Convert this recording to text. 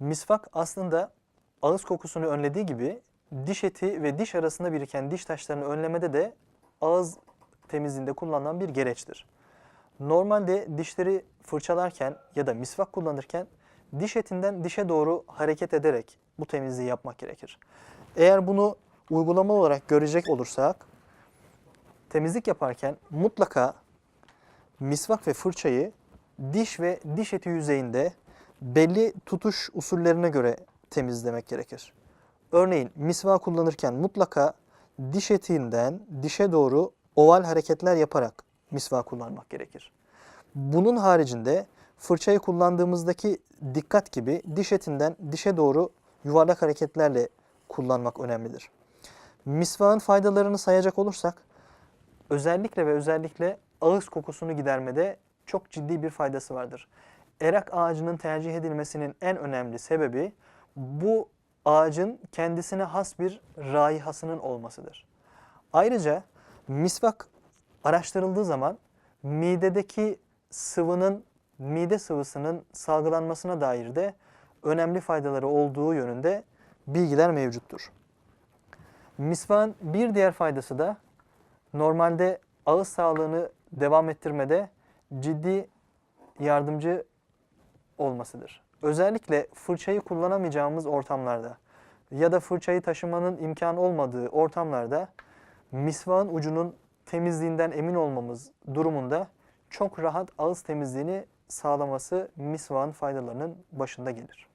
Misvak aslında ağız kokusunu önlediği gibi diş eti ve diş arasında biriken diş taşlarını önlemede de ağız temizliğinde kullanılan bir gereçtir. Normalde dişleri fırçalarken ya da misvak kullanırken diş etinden dişe doğru hareket ederek bu temizliği yapmak gerekir. Eğer bunu uygulama olarak görecek olursak temizlik yaparken mutlaka misvak ve fırçayı diş ve diş eti yüzeyinde belli tutuş usullerine göre temizlemek gerekir. Örneğin misvak kullanırken mutlaka diş etinden dişe doğru oval hareketler yaparak misvak kullanmak gerekir. Bunun haricinde fırçayı kullandığımızdaki dikkat gibi diş etinden dişe doğru yuvarlak hareketlerle kullanmak önemlidir. Misvağın faydalarını sayacak olursak özellikle ve özellikle ağız kokusunu gidermede çok ciddi bir faydası vardır. Erak ağacının tercih edilmesinin en önemli sebebi bu ağacın kendisine has bir raihasının olmasıdır. Ayrıca misvak araştırıldığı zaman midedeki sıvının mide sıvısının salgılanmasına dair de önemli faydaları olduğu yönünde bilgiler mevcuttur. Misvağın bir diğer faydası da normalde ağız sağlığını devam ettirmede ciddi yardımcı olmasıdır. Özellikle fırçayı kullanamayacağımız ortamlarda ya da fırçayı taşımanın imkanı olmadığı ortamlarda misvağın ucunun temizliğinden emin olmamız durumunda çok rahat ağız temizliğini sağlaması misvağın faydalarının başında gelir.